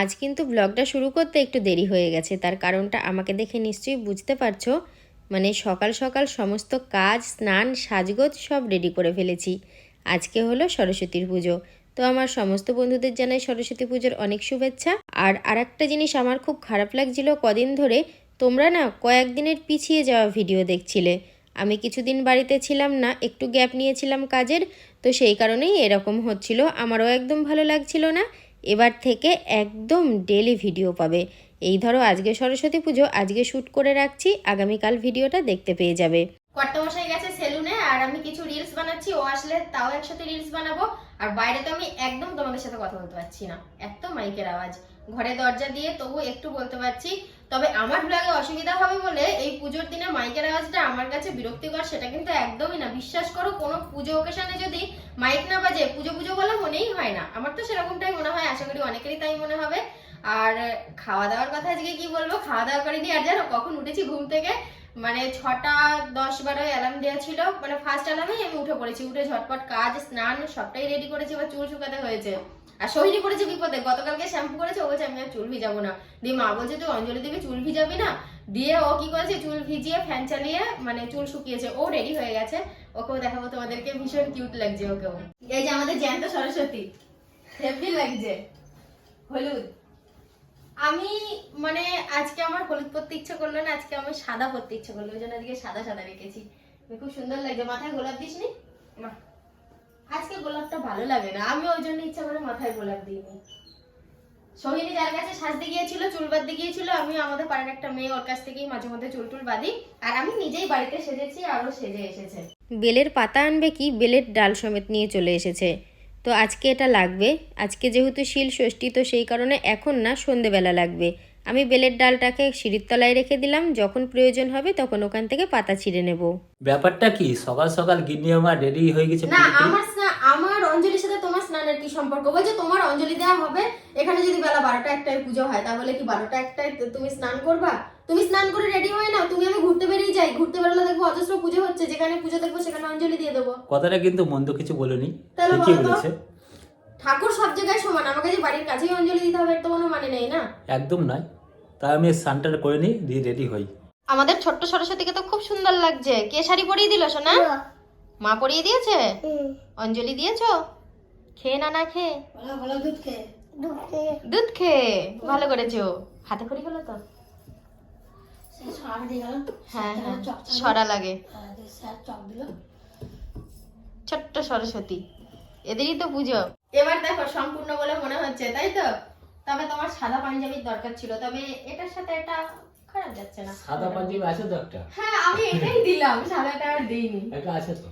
আজ কিন্তু ব্লগটা শুরু করতে একটু দেরি হয়ে গেছে। তার কারণটা আমাকে দেখে নিশ্চয়ই বুঝতে পারছ। মানে সকাল সকাল সমস্ত কাজ, স্নান, সাজগোজ সব রেডি করে ফেলেছি। আজকে হলো সরস্বতীর পুজো। তো আমার সমস্ত বন্ধুদের জানাই সরস্বতী পুজোর অনেক শুভেচ্ছা। আর আরেকটা জিনিস আমার খুব খারাপ লাগছিল কদিন ধরে, তোমরা না কয়েকদিনের পিছিয়ে যাওয়া ভিডিও দেখছিলে। আমি কিছুদিন বাড়িতে ছিলাম না, একটু গ্যাপ নিয়েছিলাম কাজের, তো সেই কারণেই এরকম হচ্ছিল। আমারও একদম ভালো লাগছিল না। এবার থেকে একদম ডেলি ভিডিও পাবে। এই ধরো আজকে সরস্বতী পুজো, আজকে শ্যুট করে রাখছি, আগামীকাল ভিডিওটা দেখতে পেয়ে যাবে। কর্তামশাই গেছে সেলুনে আর আমি কিছু রিলস বানাচ্ছি, ও আসলে তাও একসাথে রিলস বানাবো, আর বাইরে তো আমি একদম তোমাদের সাথে কথা বলতে পারছি না। এত মাইকের আওয়াজ। ঘরে দরজা দিয়ে তবু একটু বলতে পারছি। তবে আমার ব্লগে অসুবিধা হবে বলে এই পুজোর দিনে মাইকের আওয়াজটা আমার কাছে বিরক্তিকর, সেটা কিন্তু একদমই না। বিশ্বাস করো, কোনো পুজো ওকেশনে যদি মাইক না বাজে, পুজো পুজো বলে মনেই হয় না। আমার তো সেরকমটাই মনে হয়, আশা করি অনেকেরই তাই মনে হবে। আর খাওয়া দাওয়ার কথা আজকে কি বলব? খাওয়া দাওয়া করিনি, আর জানো কখন উঠেছি ঘুম থেকে? মানে ছটা দশ বারো অ্যালার্ম দেওয়া ছিল। মানে ফার্স্ট অ্যালার্মেই আমি উঠে পড়েছি। উঠে ঝটপট কাজ, স্নান, সবটাই রেডি করেছি। এবার চুল শুকাতে হয়েছে। আর সোহিনী করেছে বিপদে। গতকালকে শ্যাম্পু করেছে। ও বলছে, আমি আর চুল ভিজাবো না। দিয়ে মা বলছে, তুই অঞ্জলি দিবি চুল ভিজাবি না? দিয়ে ও কি করেছে? চুল ভিজিয়ে ফ্যান চালিয়ে মানে চুল শুকিয়েছে। ও রেডি হয়ে গেছে। ওকেও দেখাবো তোমাদেরকে। ভীষণ কিউট লাগছে ওকেও। এই যে আমাদের জ্যান্ত সরস্বতী। হেভি লাগছে। হলুদ। আমি মানে আজকে আমার হলুদ পরতে ইচ্ছে করল না আজকে আমার সাদা পরতে ইচ্ছে করল ওই জন্য আজকে সাদা সাদা রেখেছি। খুব সুন্দর লাগছে। মাথায় গোলাপ দিস নি। আজকে গোলাপটা ভালো লাগে না। আমি ওই জন্য ইচ্ছা করে মাথায় গোলাপ দিইনি। সোহিনী যার কাছে সাজতে গিয়েছিল চুল বাঁধতে গিয়েছিল আমি আমাদের পাড়ার একটা মেয়ে ওর কাছ থেকেই মাঝে মধ্যে চুল টুল বাঁধি। আর আমি নিজেই বাড়িতে সেজেছি আরও সেজে এসেছে। বেলের পাতা আনবে কি? বেলের ডাল সমেত নিয়ে চলে এসেছে। তো আজকে এটা লাগবে। আজকে যেহেতু শিল ষষ্ঠী তো সেই কারণে এখন না সন্ধেবেলা লাগবে। আমি বেলের ডালটাকে সিঁড়ির তলায় রেখে দিলাম যখন প্রয়োজন হবে তখন ওখান থেকে পাতা ছিঁড়ে নেব। ব্যাপারটা কি? সকাল সকাল গিন্নি আমার রেডি হয়ে গেছে না আমার আমার অঞ্জলির সাথে তোমার স্নানের কি সম্পর্ক? বলছে তোমার অঞ্জলি দেওয়া হবে এখানে যদি বেলা বারোটা একটায় পুজো হয় তাহলে কি বারোটা একটায় তুমি স্নান করবা? তুমি স্নান করে রেডি হয়ে নাও তুমি আমি ঘুরতে বেরিয়ে যাই। ঘুরতে বেরোলে দেখব অজস্র পুজো হচ্ছে যেখানে পুজো দেখব সেখানে অঞ্জলি দিয়ে দেবো। কথাটা কিন্তু মন্দ কিছু বলিনি তাহলে ঠিকই বলো? বলেছে। ঠাকুর সব জায়গায় সমান আমাকে যে বাড়ির কাছেই অঞ্জলি দিতে হবে এর তো কোনো মানে নেই না? একদম নয়। তাই আমি স্নানটা করে নিই দিয়ে রেডি হই। আমাদের ছোট্ট সরস্বতীকে তো খুব সুন্দর লাগছে। কে শাড়ি পরিয়ে দিল সোনা? মা। পরিয়ে দিয়েছে? অঞ্জলি দিয়েছ? খেয়ে না না খেয়ে? দুধ খেয়ে। দুধ খেয়ে? ভালো করেছ। হাতে খড়ি হলো তো? সরা লাগে। ছোট্ট সরস্বতী। এদেরই তো পুজো। এবার দেখো সম্পূর্ণ বলে মনে হচ্ছে তাই তো? তবে তোমার সাদা পাঞ্জাবির দরকার ছিল তবে এটার সাথে এটা খারাপ যাচ্ছে না। সাদা পাঞ্জাবি আছে তো একটা? হ্যাঁ আমি এটাই দিলাম সাদাটা আর দিইনি। একটা আছে তো।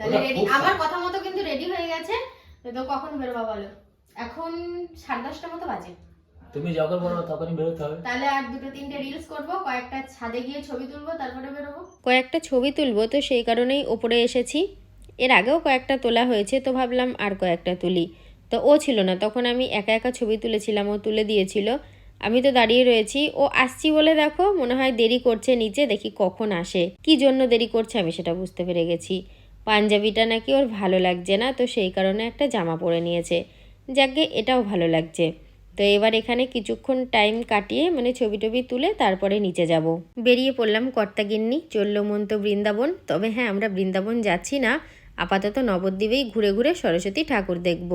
তাহলে রেডি আমার কথা মতো কিন্তু রেডি হয়ে গেছে তো কখন বেরোবা বলো? এখন সাড়ে দশটা মতো বাজে। তুমি যখন বলব তখনই বেরোতে হবে। তাহলে আর দুটো তিনটে রিলস করব কয়েকটা ছাদে গিয়ে ছবি তুলবো তারপরে বেরোবো। কয়েকটা ছবি তুলবো তো সেই কারণেই ওপরে এসেছি। এর আগেও কয়েকটা তোলা হয়েছে তো ভাবলাম আর কয়েকটা তুলি। তো ও ছিল না তখন আমি একা একা ছবি তুলেছিলাম ও তুলে দিয়েছিল। আমি তো দাঁড়িয়ে রয়েছি ও আসছি বলে দেখো মনে হয় দেরি করছে নিচে দেখি কখন আসে। কি জন্য দেরি করছে আমি সেটা বুঝতে পেরে গেছি। পাঞ্জাবিটা নাকি ওর ভালো লাগছে না তো সেই কারণে একটা জামা পরে নিয়েছে। যাকে এটাও ভালো লাগছে। তো এবার এখানে কিছুক্ষণ টাইম কাটিয়ে মানে ছবি টবি তুলে তারপরে নিচে যাব। বেরিয়ে পড়লাম কর্তাগিন্নি চলল মন তো বৃন্দাবন। তবে হ্যাঁ আমরা বৃন্দাবন যাচ্ছি না। আপাতত নবদ্বীপেই ঘুরে ঘুরে সরস্বতী ঠাকুর দেখব।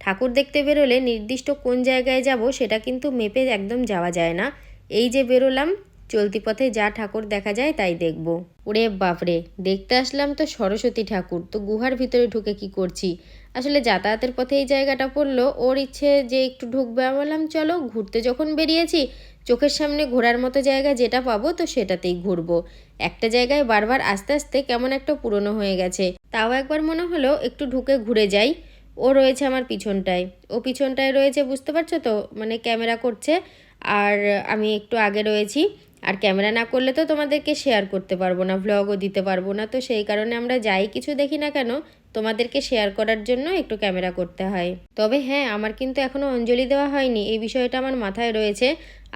ঠাকুর দেখতে বেরোলে নির্দিষ্ট কোন জায়গায় যাব সেটা কিন্তু মেপে একদম যাওয়া যায় না। এই যে বেরোলাম, চলতি পথে যা ঠাকুর দেখা যায় তাই দেখব। ওরে বাপরে, দেখতে আসলাম তো সরস্বতী ঠাকুর। তো গুহার ভিতরে ঢুকে কি করছি? আসলে যাতায়াতের পথে এই জায়গাটা পড়ল। ওর ইচ্ছে যে একটু ঢুকবে বললাম চলো ঘুরতে যখন বেরিয়েছি, চোখের সামনে ঘোরার মতো জায়গা যেটা পাবো তো সেটাতেই ঘুরবো। একটা জায়গায় বারবার আস্তে আস্তে কেমন একটা পুরনো হয়ে গেছে। তাও একবার মনে হলো একটু ঢুকে ঘুরে যাই। ও রয়েছে আমার পিছনটায়। ও পিছনটায় রয়েছে, বুঝতে পারছ তো? মানে ক্যামেরা করছে। আর আমি একটু আগে রয়েছি। আর ক্যামেরা না করলে তো তোমাদেরকে শেয়ার করতে পারব না ভ্লগও দিতে পারব না, তো সেই কারণে আমরা যাই কিছু দেখি না কেন, তোমাদেরকে শেয়ার করার জন্য একটু ক্যামেরা করতে হয়। তবে হ্যাঁ আমার কিন্তু এখনও অঞ্জলি দেওয়া হয়নি, এই বিষয়টা আমার মাথায় রয়েছে।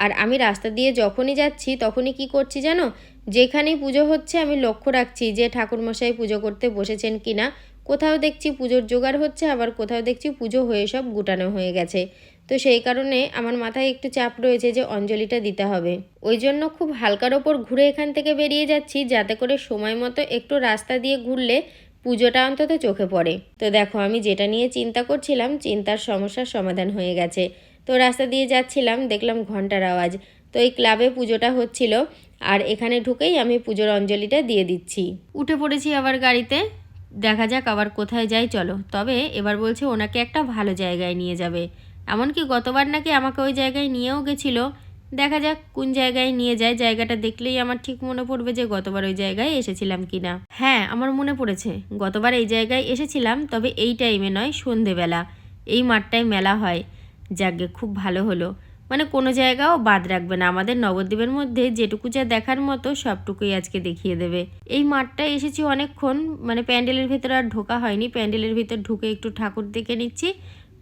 আর আমি রাস্তা দিয়ে যখনই যাচ্ছি, তখনই কি করছি জানো? যেখানেই পুজো হচ্ছে, আমি লক্ষ্য রাখছি যে ঠাকুরমশাই পুজো করতে বসেছেন কিনা। কোথাও দেখছি পুজোর জোগাড় হচ্ছে, আবার কোথাও দেখছি পুজো হয়ে সব গুটানো হয়ে গেছে। তো সেই কারণে আমার মাথায় একটু চাপ রয়েছে যে অঞ্জলিটা দিতে হবে। ওই জন্য খুব হালকার ওপর ঘুরে এখান থেকে বেরিয়ে যাচ্ছি, যাতে করে সময় মতো একটু রাস্তা দিয়ে ঘুরলে পুজোটা অন্তত চোখে পড়ে। তো দেখো, আমি যেটা নিয়ে চিন্তা করছিলাম, চিন্তার সমস্যার সমাধান হয়ে গেছে। তো রাস্তা দিয়ে যাচ্ছিলাম, দেখলাম ঘণ্টার আওয়াজ। তো এই ক্লাবে পুজোটা হচ্ছিল, আর এখানে ঢুকেই আমি পুজোর অঞ্জলিটা দিয়ে দিচ্ছি। উঠে পড়েছি আবার গাড়িতে। দেখা যাক আবার কোথায় যাই, চলো। তবে এবার বলছে ওনাকে একটা ভালো জায়গায় নিয়ে যাবে। এমনকি গতবার নাকি আমাকে ওই জায়গায় নিয়েও গেছিল। দেখা যাক কোন জায়গায় নিয়ে যায়। জায়গাটা দেখলেই আমার ঠিক মনে পড়বে যে গতবার ওই জায়গায় এসেছিলাম কিনা। হ্যাঁ আমার মনে পড়েছে। গতবার এই জায়গায় এসেছিলাম, তবে এই টাইমে নয়, সন্ধেবেলা। এই মাঠটায় মেলা হয়। যাকে খুব ভালো হলো। মানে কোনো জায়গাও বাদ রাখবে না। আমাদের নবদ্বীপের মধ্যে যেটুকু যা দেখার মতো সবটুকুই আজকে দেখিয়ে দেবে। এই মাঠটায় এসেছি অনেকক্ষণ। মানে প্যান্ডেলের ভেতরে আর ঢোকা হয়নি। প্যান্ডেলের ভিতর ঢুকে একটু ঠাকুর দেখে নিচ্ছি।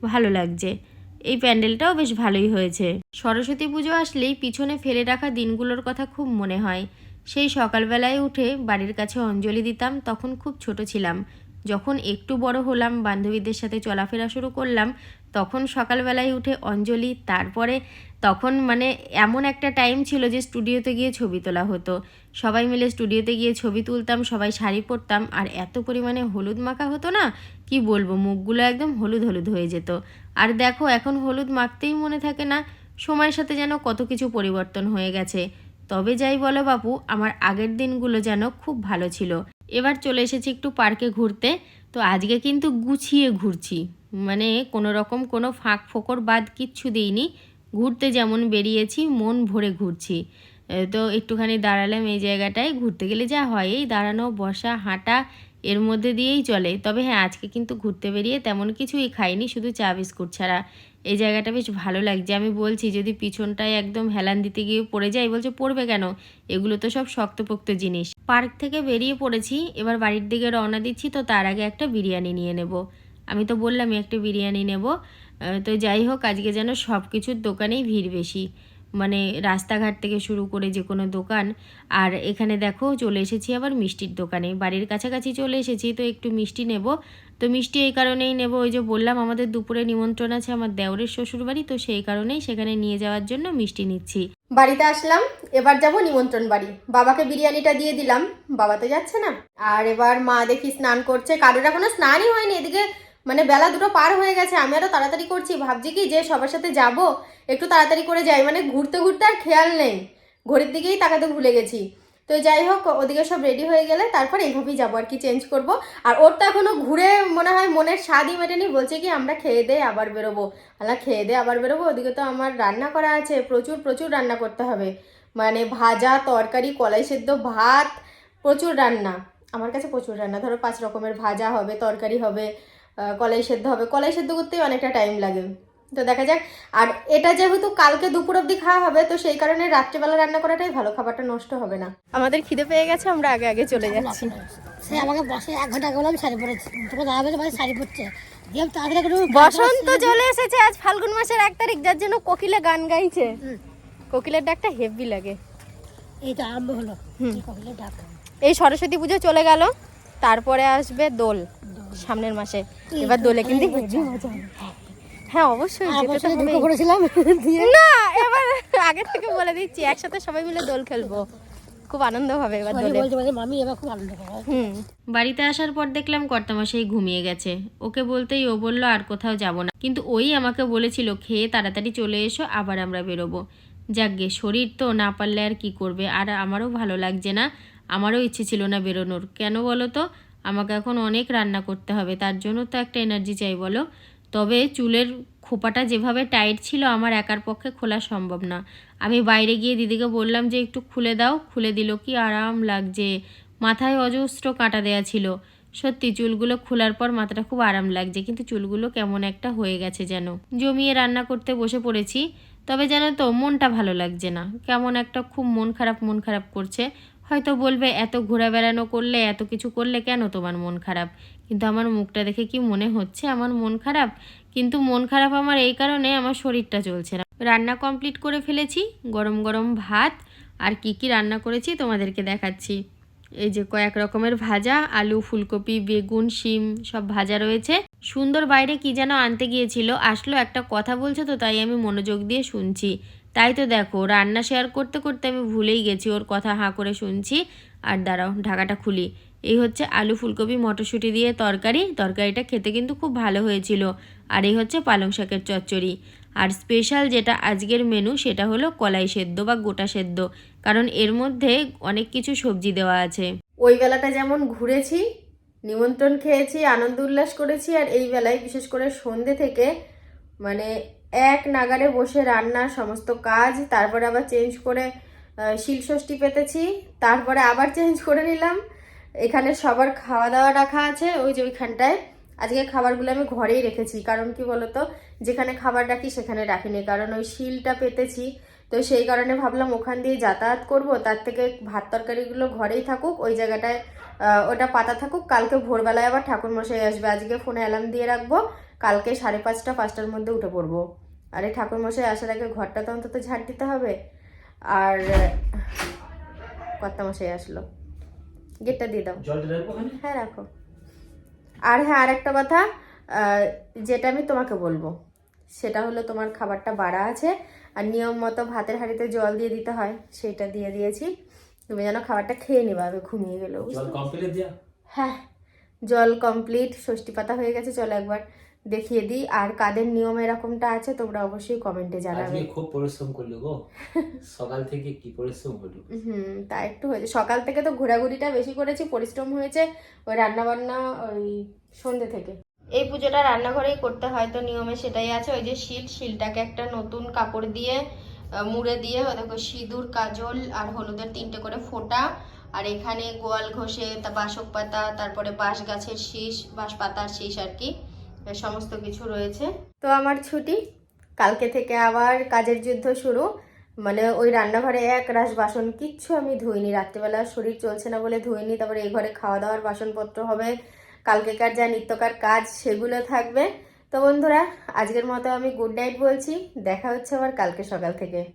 ভালো লাগছে। এই প্যান্ডেলটাও বেশ ভালোই হয়েছে। সরস্বতী পুজো আসলেই পিছনে ফেলে রাখা দিনগুলোর কথা খুব মনে হয়। সেই সকালবেলায় উঠে বাড়ির কাছে অঞ্জলি দিতাম, তখন খুব ছোট ছিলাম। যখন একটু বড় হলাম, বান্ধবীদের সাথে চলাফেরা শুরু করলাম, তখন সকালবেলায় উঠে অঞ্জলি, তারপরে তখন মানে এমন একটা টাইম ছিল যে স্টুডিওতে গিয়ে ছবি তোলা হতো। সবাই মিলে স্টুডিওতে গিয়ে ছবি তুলতাম, সবাই শাড়ি পরতাম, আর এত পরিমাণে হলুদ মাখা হতো না, কি বলব, মুখগুলো একদম হলুদ হলুদ হয়ে যেত। আর দেখো, এখন হলুদ মাখতেই মনে থাকে না, সময়ের সাথে যেন কত কিছু পরিবর্তন হয়ে গেছে। তবে যাই বলো বাপু, আমার আগের দিনগুলো যেন খুব ভালো ছিল। এবার চলে এসেছি একটু পার্কে ঘুরতে, তো আজকে কিন্তু গুছিয়ে ঘুরছি। মানে কোনো রকম কোনো ফাঁক ফোকর বাদ কিচ্ছু দিইনি। ঘুরতে যেমন বেরিয়েছি, মন ভরে ঘুরছি। তো একটুখানি দাঁড়ালাম এই জায়গাটায়, ঘুরতে গেলে যা হয়, এই দাঁড়ানো, বসা, হাঁটা এর মধ্যে দিয়েই চলে। তবে হ্যাঁ আজকে কিন্তু ঘুরতে বেরিয়ে তেমন কিছুই খাইনি, শুধু চা বিস্কুট ছাড়া। এই জায়গাটা বেশ ভালো লাগছে। আমি বলছি, যদি পিছনটায় একদম হেলান দিতে গিয়ে পড়ে যাই বলছে, পড়বে কেন? এগুলো তো সব শক্তপোক্ত জিনিস। পার্ক থেকে বেরিয়ে পড়েছি, এবার বাড়ির দিকে রওনা দিচ্ছি, তো তার আগে একটা বিরিয়ানি নিয়ে নেব। আমি তো বললামই একটা বিরিয়ানি নেব। তো যাই হোক, আজকে যেন সব কিছুর দোকানেই ভিড় বেশি। মানে রাস্তাঘাট থেকে শুরু করে যে কোনো দোকান। আর এখানে দেখো চলে এসেছি আবার মিষ্টির দোকানে। বাড়ির কাছাকাছি চলে এসেছি, তো একটু মিষ্টি নেব। তো মিষ্টি এই কারণেই নেব, ওই যে বললাম আমাদের দুপুরে নিমন্ত্রণ আছে আমার দেওরের শ্বশুর বাড়ি তো সেই কারণেই সেখানে নিয়ে যাওয়ার জন্য মিষ্টি নিচ্ছি। বাড়িতে আসলাম, এবার যাব নিমন্ত্রণ বাড়ি। বাবাকে বিরিয়ানিটা দিয়ে দিলাম, বাবা তো যাচ্ছে না। আর এবার মা দেখি স্নান করছে, কারোর এখনও স্নানই হয়নি, এদিকে মানে বেলা দুটো পার হয়ে গেছে, আমি আরও তাড়াতাড়ি করছি, ভাবছি কি যে সবার সাথে যাব, একটু তাড়াতাড়ি করে যাই মানে ঘুরতে ঘুরতে আর খেয়াল নেই, ঘড়ির দিকেই তাকাতে ভুলে গেছি। তো যাই হোক, ওদিকে সব রেডি হয়ে গেলে তারপর এইভাবেই যাব আর কি চেঞ্জ করব। আর ওর তো এখনও ঘুরে মনে হয় মনের স্বাদই মেটেনি, বলছে কি আমরা খেয়ে দিয়ে আবার বেরোবো। আলা খেয়ে দিয়ে আবার বেরোবো, ওদিকে তো আমার রান্না করা আছে, প্রচুর প্রচুর রান্না করতে হবে। মানে ভাজা, তরকারি, কলাই সেদ্ধ ভাত, প্রচুর রান্না। আমার কাছে প্রচুর রান্না, ধরো পাঁচ রকমের ভাজা হবে, তরকারি হবে কলাই সেদ্ধ হবে। কলাই সেদ্ধ করতেই অনেকটা টাইম লাগে। তো দেখা যাক। আর এটা যেহেতু কালকে দুপুর অবধি খাওয়া হবে তো সেই কারণে রাত্রেবেলা রান্না করাটাই ভালো খাবারটা নষ্ট হবে না। আমাদের খিদে পেয়ে গেছে আমরা আগে আগে চলে যাচ্ছি। সে আমাকে বসে এক ঘণ্টা আগে বললাম শাড়ি পরেছি তোকে বলছে ভাই শাড়ি পরছে। বসন্ত চলে এসেছে আজ ফাল্গুন মাসের এক তারিখ যার জন্য কোকিলে গান গাইছে। কোকিলের ডাকটা হেভি লাগে। এই তো আরম্ভ হলো। এই কপিলের ডাক। এই সরস্বতী পুজো চলে গেল তারপরে আসবে দোল। সামনের মাসে। এবার দোলে কিন্তু হেভি মজা হ্যাঁ অবশ্যই যেতে তো না এবার আগে থেকে বলে দিচ্ছি একসাথে সবাই মিলে দোল খেলব। খুব আনন্দ হবে এবার দোলে। মামি এবার খুব আনন্দ হুম। বাড়িতে আসার পর দেখলাম কর্তামশাই ঘুমিয়ে গেছে। ওকে বলতেই ও বলল আর কোথাও যাব না। কিন্তু ওই আমাকে বলেছিল খেয়ে তাড়াতাড়ি চলে এসো আবার আমরা বেরোবো। যাকগে শরীর তো না পারলে আর কি করবে? আর আমারও ভালো লাগছে না। আমারও ইচ্ছে ছিল না বেরোনোর। কেন বলো তো? আমাকে এখন অনেক রান্না করতে হবে, তার জন্য তো একটা এনার্জি চাই, বলো? তবে চুলের খোপাটা যেভাবে টাইট ছিল আমার একার পক্ষে খোলা সম্ভব না। আমি বাইরে গিয়ে দিদিকে বললাম যে, একটু খুলে দাও। খুলে দিল কি আরাম লাগছে। মাথায় অজস্র কাঁটা দেয়া ছিল। সত্যি, চুলগুলো খোলার পর মাথাটা খুব আরাম লাগছে, কিন্তু চুলগুলো কেমন একটা হয়ে গেছে যেন। জমিয়ে রান্না করতে বসে পড়েছি, তবে জানো তো মনটা ভালো লাগছে না। কেমন একটা খুব মন খারাপ মন খারাপ করছে। হয়তো বলবে, এত ঘোরা বেড়ানো করলে, এত কিছু করলে কেন তোমার মন খারাপ? কিন্তু আমার মুখটা দেখে কি মনে হচ্ছে? আমার মন খারাপ? কিন্তু মন খারাপ আমার এই কারণে আমার শরীরটা চলছে না। রান্না কমপ্লিট করে ফেলেছি, গরম গরম ভাত, আর কি কি রান্না করেছি তোমাদেরকে দেখাচ্ছি। এই যে কয়েক রকমের ভাজা, আলু, ফুলকপি, বেগুন, শিম, সব ভাজা রয়েছে। সুন্দর বাইরে কি যেন আনতে গিয়েছিল। আসলো একটা কথা বলছে তো, তাই আমি মনোযোগ দিয়ে শুনছি। তাই তো দেখো, রান্না শেয়ার করতে করতে আমি ভুলেই গেছি, ওর কথা হাঁ করে শুনছি। আর দাঁড়াও, ঢাকাটা খুলি। এই হচ্ছে আলু, ফুলকপি, মটরশুঁটি দিয়ে তরকারি। তরকারিটা খেতে কিন্তু খুব ভালো হয়েছিল। আর এই হচ্ছে পালং শাকের চচ্চড়ি। আর স্পেশাল যেটা আজকের মেনু সেটা হলো কলাই সেদ্ধ বা গোটা সেদ্ধ। কারণ এর মধ্যে অনেক কিছু সবজি দেওয়া আছে। ওই বেলাটা যেমন ঘুরেছি, নিমন্ত্রণ খেয়েছি, আনন্দ উল্লাস করেছি, আর এই বেলায় বিশেষ করে সন্ধে থেকে মানে এক নাগারে বসে রান্না সমস্ত কাজ, তারপরে আবার চেঞ্জ করে শিলষষ্ঠী পেতেছি, তারপরে আবার চেঞ্জ করে নিলাম। এখানে সবার খাওয়া দাওয়া রাখা আছে ওই যে ওইখানটায়। আজকে খাবারগুলো আমি ঘরেই রেখেছি, কারণ কি বলতো? যেখানে খাবার রাখি সেখানে রাখিনি, কারণ ওই শিলটা পেতেছি তো সেই কারণে ভাবলাম ওখান দিয়ে যাতায়াত করব। তার থেকে ভাত তরকারিগুলো ঘরেই থাকুক ওই জায়গাটায় ওটা পাতা থাকুক। কালকে ভোরবেলায় আবার ঠাকুর মশাই আসবে। আজকে ফোনে অ্যালার্ম দিয়ে রাখব। কালকে সাড়ে পাঁচটা পাঁচটার মধ্যে উঠে পড়ব। আরে ঠাকুর মশাই আসার আগে ঘরটা তো অন্তত ঝাড় দিতে হবে। আর কর্তা মশাই আসলো। গেটটা দিয়ে দাও। হ্যাঁ রাখো। আর হ্যাঁ আর একটা কথা যেটা আমি তোমাকে বলব সেটা হলো তোমার খাবারটা বাড়া আছে। আর নিয়ম মতো ভাতের হাঁড়িতে জল দিয়ে দিতে হয় সেটা দিয়ে দিয়েছি। তুমি যেন খাবারটা খেয়ে নিবা আমি ঘুমিয়ে গেলেও জল হ্যাঁ জল কমপ্লিট ষষ্ঠী পাতা হয়ে গেছে চলো একবার দেখিয়ে দিই। আর কাদের নিয়ম এরকমটা আছে তোমরা অবশ্যই কমেন্টে জানাবে। খুব পরিশ্রম করলি গো। সকাল থেকে কি পরিশ্রম করলি? হুম তা একটু হয়েছে। সকাল থেকে তো ঘোরাঘুরিটা বেশি করেছি পরিশ্রম হয়েছে ওই রান্না বান্না ওই সন্ধে থেকে। এই পুজোটা রান্নাঘরেই করতে হয়, তো নিয়মে সেটাই আছে। ওই যে শিল শিলটাকে একটা নতুন কাপড় দিয়ে মুড়ে দিয়ে, দেখো সিঁদুর, কাজল আর হলুদের তিনটে করে ফোঁটা। আর এখানে গোয়াল ঘষে, তা বাসক পাতা, তারপরে বাঁশ গাছের শীষ, বাঁশ পাতার শীষ আর কি সমস্ত কিছু রয়েছে। তো আমার ছুটি, কালকে থেকে আবার কাজের যুদ্ধ শুরু। মানে ওই রান্নাঘরে এক রাস বাসন কিচ্ছু আমি ধুইনি। রাত্রিবেলা শরীর চলছে না বলে ধুইনি, তারপরে এই ঘরে খাওয়া দাওয়ার বাসনপত্র হবে কালকেকার যা নিত্যকার কাজ সেগুলো থাকবে। তো বন্ধুরা, আজকের মতো আমি গুড নাইট বলছি। দেখা হচ্ছে আমার কালকে সকাল থেকে।